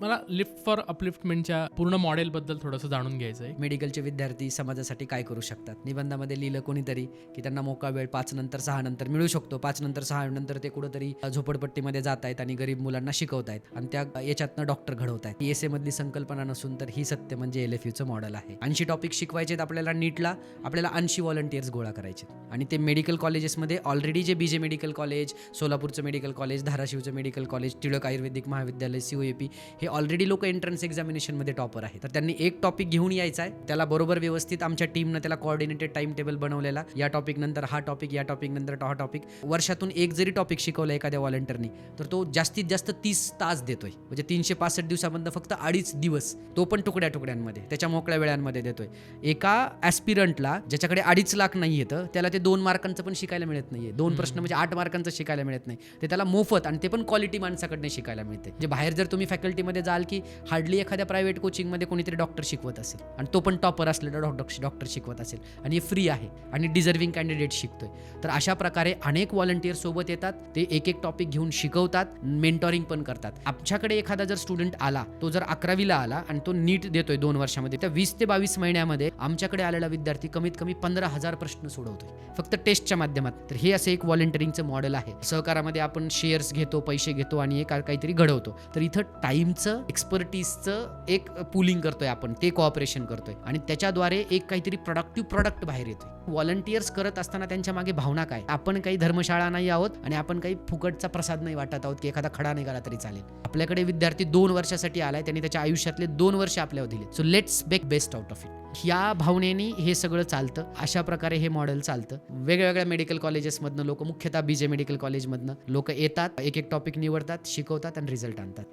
मला lift for अपलिफ्टमेंटच्या पूर्ण मॉडेलबद्दल थोडंसं जाणून घ्यायचं आहे मेडिकलचे विद्यार्थी समाजासाठी काय करू शकतात? निबंधामध्ये लिहिलं कोणीतरी की त्यांना मोका वेळ पाच नंतर सहा नंतर मिळू शकतो. पाच नंतर सहा नंतर ते कुठंतरी झोपडपट्टीमध्ये जात आहेत आणि गरीब मुलांना शिकवत आहेत. आणि त्या याच्यातनं डॉक्टर घडवत आहेत. एस मधली संकल्पना नसून तर ही सत्य म्हणजे एल एफ यूचं मॉडेल आहे. ऐंशी टॉपिक शिकवायचे आहेत आपल्याला नीटला आपल्याला ऐंशी व्हॉलंटियर्स गोळा करायचे आणि ते मेडिकल कॉलेजेसमध्ये already J B J medical college सोलापूरचं medical college धाराशिवचं मेडिकल कॉलेज टिळक आयुर्वेदिक महाविद्यालय सी ए पी हे ऑलरेडी लोक एंट्रन्स एक्झामिनेशनमध्ये टॉपर आहे तर त्यांनी एक टॉपिक घेऊन यायचा आहे त्याला बरोबर व्यवस्थित आमच्या टीमनं त्याला कोऑर्डिनेटेड टाइम टेबल बनवलेला. या टॉपिक नंतर हा टॉपिक या टॉपिक नंतर हा टॉपिक वर्षातून एक जरी टॉपिक शिकवलं एखाद्या व्हॉलंटियरनी तर तो जास्तीत जास्त तीस तास देतोय. म्हणजे तीनशे पासष्ट दिवसामधनं फक्त अडीच दिवस तो पण तुकड्या तुकड्यांमध्ये त्याच्या मोकळ्या वेळांमध्ये देतोय. एका ॲस्पिरंटला ज्याच्याकडे अडीच लाख नाही येतं त्याला ते दोन मार्कांचं पण शिकायला मिळत नाहीये. दोन प्रश्न म्हणजे आठ मार्कांचं शिकायला मिळत नाही. ते त्याला मोफत आणि ते पण क्वालिटी माणसाकडनं शिकायला मिळते म्हणजे बाहेर जर तुम्ही फॅकल्टीमध्ये जाल की हार्डली एखाद्या प्रायव्हेट कोचिंगमध्ये कोणीतरी डॉक्टर शिकवत असेल. आणि तो पण टॉपर असलेला डॉक्टर डॉक्टर शिकवत असेल. आणि फ्री आहे. आणि डिझर्विंग कॅन्डिडेट शिकतोय. तर अशा प्रकारे अनेक व्हॉलंटियर सोबत येतात. ते एक एक टॉपिक घेऊन शिकवतात. मेंटॉरिंग पण करतात. आमच्याकडे एखादा जर स्टुडंट आला तो जर अकरावीला आला आणि तो नीट देतोय दोन वर्षामध्ये त्या वीस ते बावीस महिन्यामध्ये आमच्याकडे आलेला विद्यार्थी कमीत कमी पंधरा हजार प्रश्न सोडवतोय. फक्त टेस्टच्या माध्यमात. तर हे असं एक व्हॉलंटिअरिंगचं मॉडेल आहे. सहकारामध्ये आपण शेअर्स घेतो पैसे घेतो आणि एक काहीतरी घडवतो. तर इथं टाइमचं एक्सपर्टीजचं एक पुलिंग करतोय आपण ते कॉपरेशन करतोय. आणि त्याच्याद्वारे एक काहीतरी प्रोडक्टिव्ह प्रॉडक्ट बाहेर येतोय. व्हॉलंटियर्स करत असताना त्यांच्या मागे भावना काय? आपण काही धर्मशाळा नाही आहोत आणि आपण काही फुकटचा प्रसाद नाही वाटत आहोत की एखादा खडा नाही गेला तरी चालेल. आपल्याकडे विद्यार्थी दोन वर्षासाठी आलाय त्यांनी त्याच्या आयुष्यातले दोन वर्ष आपल्यावर दिले so let's bake best out of it ह्या भावनेनी हे सगळं चालतं. अशा प्रकारे हे मॉडेल चालतं. वेगवेगळ्या मेडिकल कॉलेजेसमधनं लोक मुख्यतः बी जे मेडिकल कॉलेजमधनं लोक येतात एक एक टॉपिक निवडतात शिकवतात आणि रिझल्ट आणतात.